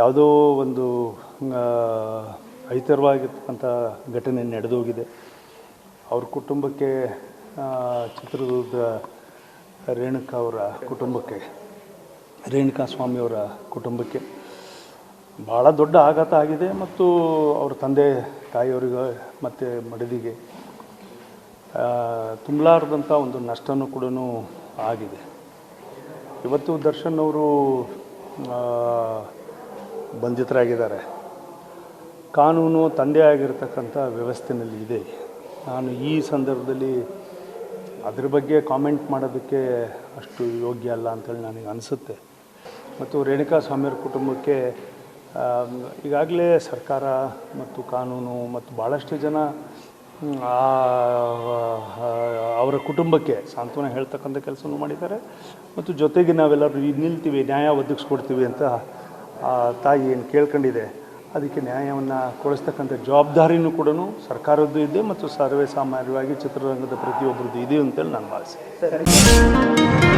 ಯಾವುದೋ ಒಂದು ಐತರವಾಗಿರ್ತಕ್ಕಂಥ ಘಟನೆ ನಡೆದೋಗಿದೆ. ಅವ್ರ ಕುಟುಂಬಕ್ಕೆ ಚಿತ್ರದುರ್ಗ ರೇಣುಕಾ ಅವರ ಕುಟುಂಬಕ್ಕೆ, ರೇಣುಕಾ ಸ್ವಾಮಿಯವರ ಕುಟುಂಬಕ್ಕೆ ಭಾಳ ದೊಡ್ಡ ಆಘಾತ ಆಗಿದೆ ಮತ್ತು ಅವ್ರ ತಂದೆ, ತಾಯಿಯವರಿಗೆ ಮತ್ತು ಮಡದಿಗೆ ತುಂಬಲಾರ್ದಂಥ ಒಂದು ನಷ್ಟನೂ ಕೂಡ ಆಗಿದೆ. ಇವತ್ತು ದರ್ಶನ್ ಅವರು ಬಂಧಿತರಾಗಿದ್ದಾರೆ. ಕಾನೂನು ತಂದೆ ಆಗಿರ್ತಕ್ಕಂಥ ವ್ಯವಸ್ಥೆನಲ್ಲಿ ಇದೆ. ನಾನು ಈ ಸಂದರ್ಭದಲ್ಲಿ ಅದ್ರ ಬಗ್ಗೆ ಕಾಮೆಂಟ್ ಮಾಡೋದಕ್ಕೆ ಅಷ್ಟು ಯೋಗ್ಯ ಅಲ್ಲ ಅಂತೇಳಿ ನನಗೆ ಅನಿಸುತ್ತೆ. ಮತ್ತು ರೇಣುಕಾ ಸ್ವಾಮಿಯವ್ರ ಕುಟುಂಬಕ್ಕೆ ಈಗಾಗಲೇ ಸರ್ಕಾರ ಮತ್ತು ಕಾನೂನು ಮತ್ತು ಭಾಳಷ್ಟು ಜನ ಅವರ ಕುಟುಂಬಕ್ಕೆ ಸಾಂತ್ವನ ಹೇಳ್ತಕ್ಕಂಥ ಕೆಲಸವನ್ನು ಮಾಡಿದ್ದಾರೆ. ಮತ್ತು ಜೊತೆಗೆ ನಾವೆಲ್ಲರೂ ಈಗ ನಿಲ್ತೀವಿ ನ್ಯಾಯ ಒದಗಿಸ್ಕೊಡ್ತೀವಿ ಅಂತ ತಾಯಿ ಏನು ಕೇಳ್ಕೊಂಡಿದೆ, ಅದಕ್ಕೆ ನ್ಯಾಯವನ್ನು ಕೊಡಿಸ್ತಕ್ಕಂಥ ಜವಾಬ್ದಾರಿನೂ ಕೂಡ ಸರ್ಕಾರದ್ದು ಇದೆ ಮತ್ತು ಸರ್ವೇ ಸಾಮಾನ್ಯವಾಗಿ ಚಿತ್ರರಂಗದ ಪ್ರತಿಯೊಬ್ಬರದ್ದು ಇದೆ ಅಂತೇಳಿ ನಾನು ಭಾವಿಸ್ತೀನಿ.